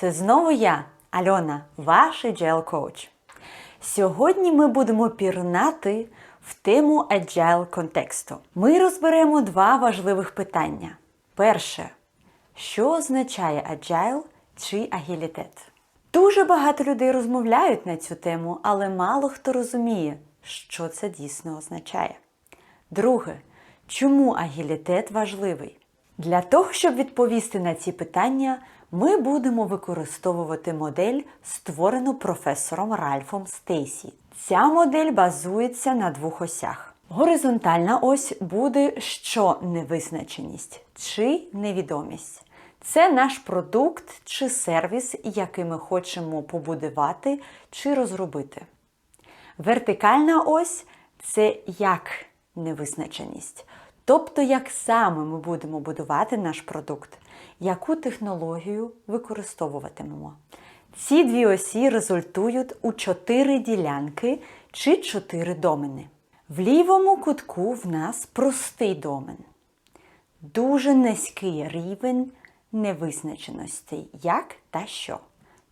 Це знову я, Альона, ваш agile коуч. Сьогодні ми будемо пірнати в тему agile контексту. Ми розберемо два важливих питання. Перше, що означає agile чи агілітет? Дуже багато людей розмовляють на цю тему, але мало хто розуміє, що це дійсно означає. Друге, чому агілітет важливий? Для того, щоб відповісти на ці питання, ми будемо використовувати модель, створену професором Ральфом Стейсі. Ця модель базується на двох осях. Горизонтальна ось буде що невизначеність чи невідомість. Це наш продукт чи сервіс, який ми хочемо побудувати чи розробити. Вертикальна ось це як невизначеність. Тобто, як саме ми будемо будувати наш продукт, яку технологію використовуватимемо. Ці дві осі результують у чотири ділянки чи чотири домени. В лівому кутку в нас простий домен, дуже низький рівень невизначеності, як та що.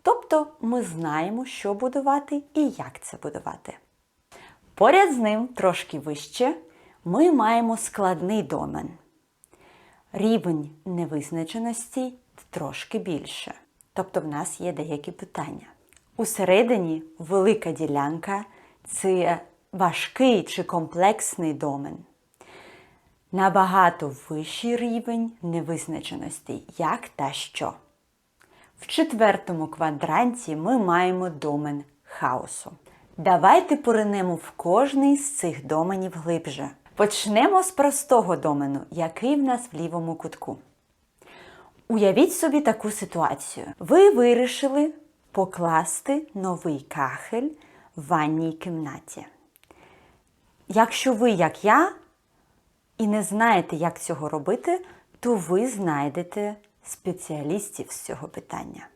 Тобто ми знаємо, що будувати і як це будувати. Поряд з ним, трошки вище, ми маємо складний домен. Рівень невизначеності трошки більше. Тобто в нас є деякі питання. Усередині велика ділянка це важкий чи комплексний домен. Набагато вищий рівень невизначеності, як та що. В четвертому квадранті ми маємо домен хаосу. Давайте поринемо в кожний з цих доменів глибше. Почнемо з простого домену, який в нас в лівому кутку. Уявіть собі таку ситуацію. Ви вирішили покласти новий кахель в ванній кімнаті. Якщо ви, як я, і не знаєте, як цього робити, то ви знайдете спеціалістів з цього питання.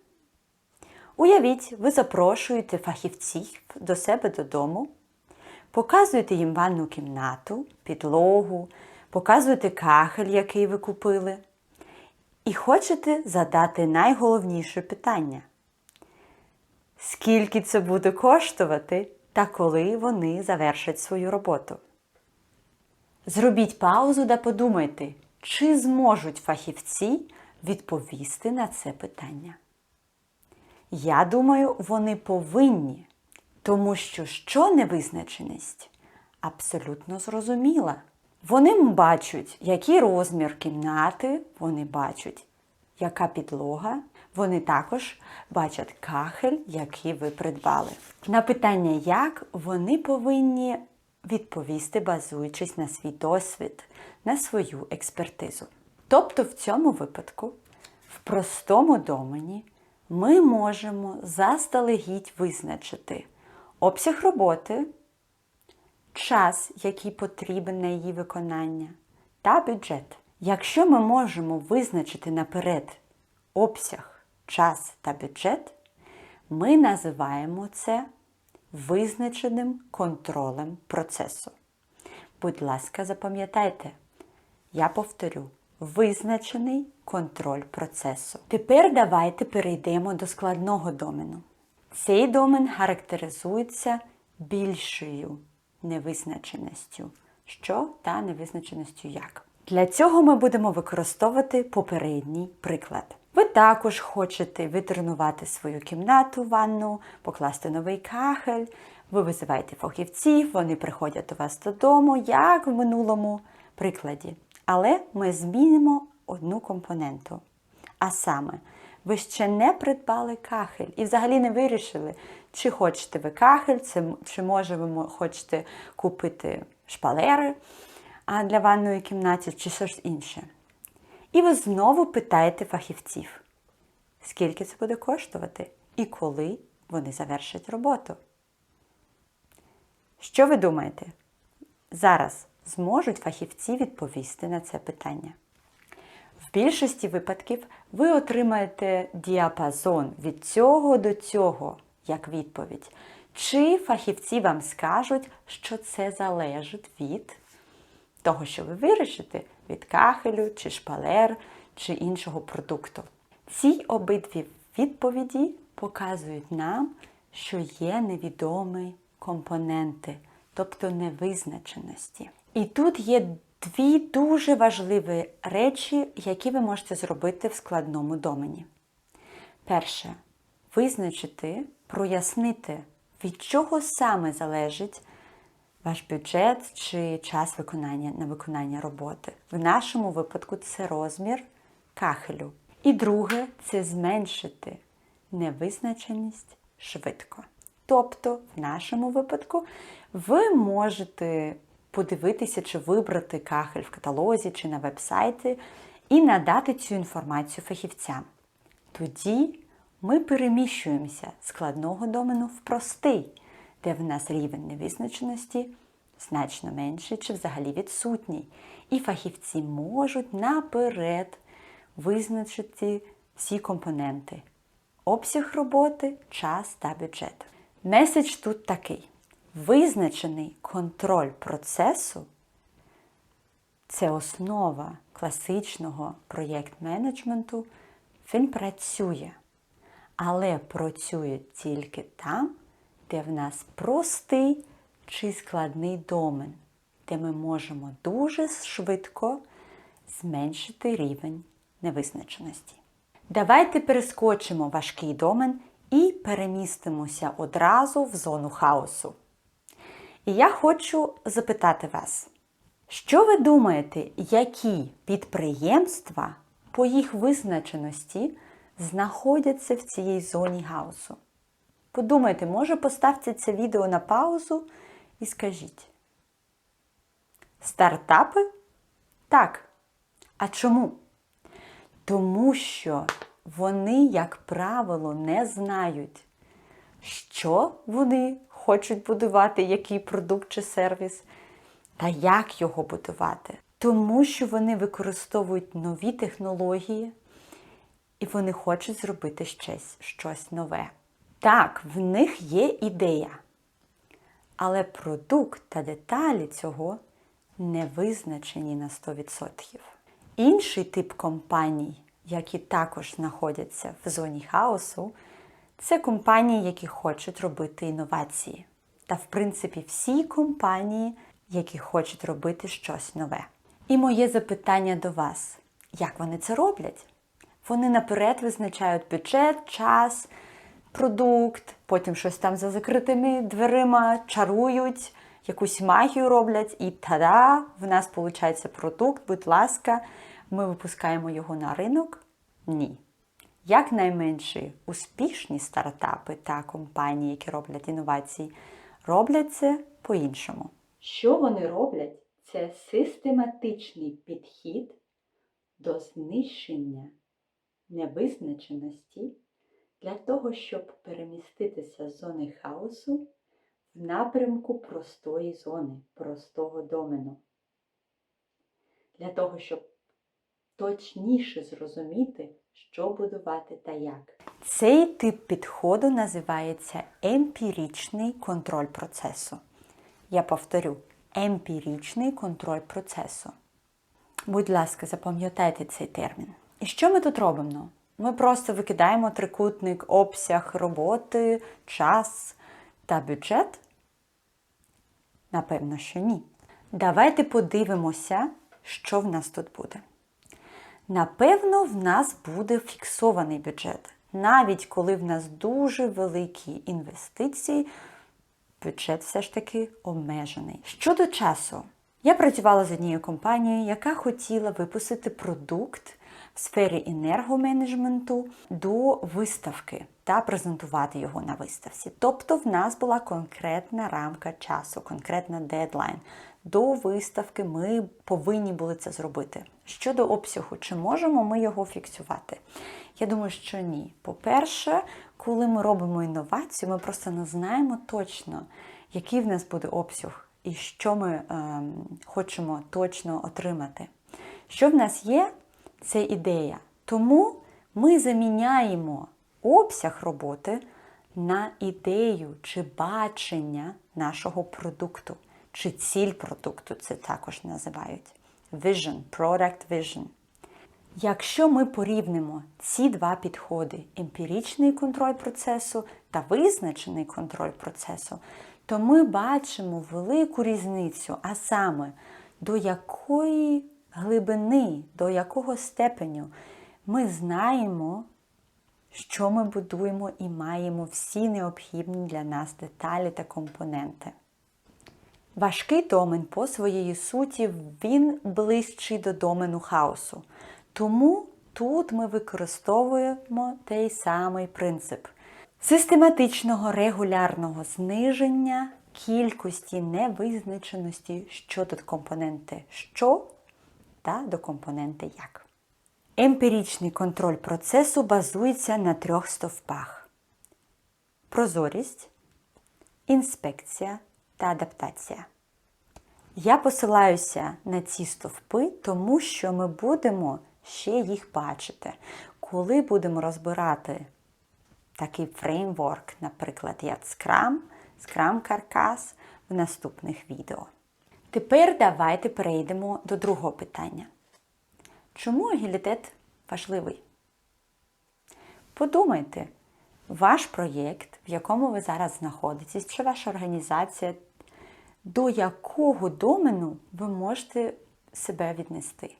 Уявіть, ви запрошуєте фахівців до себе додому, показуєте їм ванну кімнату, підлогу, показуєте кахель, який ви купили, і хочете задати найголовніше питання. Скільки це буде коштувати та коли вони завершать свою роботу? Зробіть паузу та подумайте, чи зможуть фахівці відповісти на це питання. Я думаю, вони повинні, тому що що невизначеність абсолютно зрозуміла. Вони бачать, який розмір кімнати, вони бачать, яка підлога, вони також бачать кахель, який ви придбали. На питання, як вони повинні відповісти, базуючись на свій досвід, на свою експертизу. Тобто, в цьому випадку, в простому домені, ми можемо заздалегідь визначити обсяг роботи, час, який потрібен на її виконання, та бюджет. Якщо ми можемо визначити наперед обсяг, час та бюджет, ми називаємо це визначеним контролем процесу. Будь ласка, запам'ятайте, я повторю, визначений контроль процесу. Тепер давайте перейдемо до складного домену. Цей домен характеризується більшою невизначеністю. Що та невизначеністю як. Для цього ми будемо використовувати попередній приклад. Ви також хочете витренувати свою кімнату, ванну, покласти новий кахель, ви визиваєте фахівців, вони приходять до вас додому, як в минулому прикладі. Але ми змінимо одну компоненту. А саме, ви ще не придбали кахель і взагалі не вирішили, чи хочете ви кахель, чи може ви хочете купити шпалери для ванної кімнаті, чи щось інше. І ви знову питаєте фахівців, скільки це буде коштувати і коли вони завершать роботу. Що ви думаєте? Зараз зможуть фахівці відповісти на це питання? В більшості випадків ви отримаєте діапазон від цього до цього як відповідь. Чи фахівці вам скажуть, що це залежить від того, що ви вирішите, від кахелю, чи шпалер, чи іншого продукту. Ці обидві відповіді показують нам, що є невідомі компоненти, тобто невизначеності. І тут є дві дуже важливі речі, які ви можете зробити в складному домені. Перше, визначити, прояснити, від чого саме залежить ваш бюджет чи час виконання на виконання роботи. В нашому випадку це розмір кахелю. І друге це зменшити невизначеність швидко. Тобто, в нашому випадку, ви можете подивитися чи вибрати кахель в каталозі чи на веб-сайті і надати цю інформацію фахівцям. Тоді ми переміщуємося складного домену в простий, де в нас рівень невизначеності значно менший чи взагалі відсутній. І фахівці можуть наперед визначити всі компоненти: обсяг роботи, час та бюджет. Меседж тут такий: визначений контроль процесу це основа класичного проєкт-менеджменту. Він працює, але працює тільки там, де в нас простий чи складний домен, де ми можемо дуже швидко зменшити рівень невизначеності. Давайте перескочимо важкий домен і перемістимося одразу в зону хаосу. І я хочу запитати вас, що ви думаєте, які підприємства по їх визначеності знаходяться в цій зоні хаосу? Подумайте, може поставте це відео на паузу і скажіть. Стартапи? Так. А чому? Тому що вони, як правило, не знають, що вони хочуть будувати, який продукт чи сервіс, та як його будувати. Тому що вони використовують нові технології і вони хочуть зробити щось, щось нове. Так, в них є ідея. Але продукт та деталі цього не визначені на 100%. Інший тип компаній, які також знаходяться в зоні хаосу, це компанії, які хочуть робити інновації. Та, в принципі, всі компанії, які хочуть робити щось нове. І моє запитання до вас: як вони це роблять? Вони наперед визначають бюджет, час, продукт, потім щось там за закритими дверима чарують, якусь магію роблять, і тада, в нас виходить продукт, будь ласка, ми випускаємо його на ринок? Ні. Якнайменші успішні стартапи та компанії, які роблять інновації, роблять це по-іншому. Що вони роблять? Це систематичний підхід до знищення невизначеності для того, щоб переміститися з зони хаосу в напрямку простої зони, простого домену. Для того, щоб точніше зрозуміти, що будувати та як. Цей тип підходу називається емпіричний контроль процесу. Я повторю, емпіричний контроль процесу. Будь ласка, запам'ятайте цей термін. І що ми тут робимо? Ми просто викидаємо трикутник, обсяг роботи, час та бюджет? Напевно, що ні. Давайте подивимося, що в нас тут буде. Напевно, в нас буде фіксований бюджет. Навіть коли в нас дуже великі інвестиції, бюджет все ж таки обмежений. Щодо часу, я працювала з однією компанією, яка хотіла випустити продукт в сфері енергоменеджменту до виставки та презентувати його на виставці. Тобто в нас була конкретна рамка часу, конкретна дедлайн. До виставки ми повинні були це зробити. Щодо обсягу, чи можемо ми його фіксувати? Я думаю, що ні. По-перше, коли ми робимо інновацію, ми просто не знаємо точно, який в нас буде обсяг і що ми е, хочемо точно отримати. Що в нас є, це ідея. Тому ми заміняємо обсяг роботи на ідею чи бачення нашого продукту, чи ціль продукту це також називають. Vision, product vision. Якщо ми порівнимо ці два підходи емпіричний контроль процесу та визначений контроль процесу, то ми бачимо велику різницю, а саме до якої глибини, до якого степеню ми знаємо, що ми будуємо і маємо всі необхідні для нас деталі та компоненти. Важкий домен по своєї суті він ближчий до домену хаосу. Тому тут ми використовуємо той самий принцип систематичного регулярного зниження кількості невизначеності щодо компоненти що та до компоненти як. Емпіричний контроль процесу базується на трьох стовпах: прозорість, інспекція та адаптація. Я посилаюся на ці стовпи, тому що ми будемо ще їх бачити, коли будемо розбирати такий фреймворк, наприклад, як Scrum, Scrum Каркас в наступних відео. Тепер давайте перейдемо до другого питання. Чому агілітет важливий? Подумайте, ваш проєкт, в якому ви зараз знаходитесь, чи ваша організація, до якого домену ви можете себе віднести?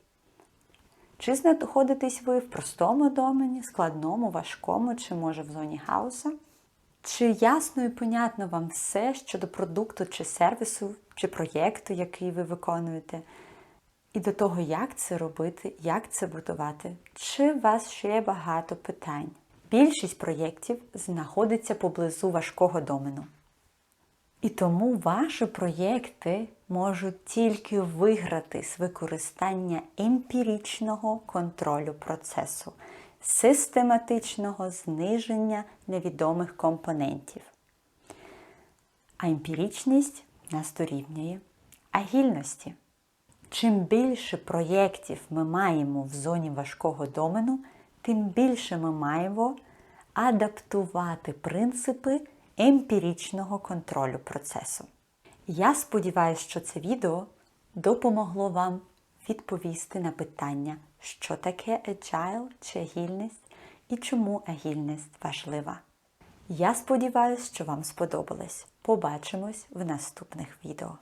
Чи знаходитесь ви в простому домені, складному, важкому, чи може в зоні хаоса? Чи ясно і понятно вам все щодо продукту чи сервісу, чи проєкту, який ви виконуєте? І до того, як це робити, як це будувати? Чи у вас ще багато питань? Більшість проєктів знаходиться поблизу важкого домену. І тому ваші проєкти можуть тільки виграти з використання емпіричного контролю процесу, систематичного зниження невідомих компонентів. А емпіричність нас дорівнює агільності. Чим більше проєктів ми маємо в зоні важкого домену, тим більше ми маємо адаптувати принципи емпіричного контролю процесу. Я сподіваюся, що це відео допомогло вам відповісти на питання, що таке agile чи агільність і чому агільність важлива. Я сподіваюся, що вам сподобалось. Побачимось в наступних відео.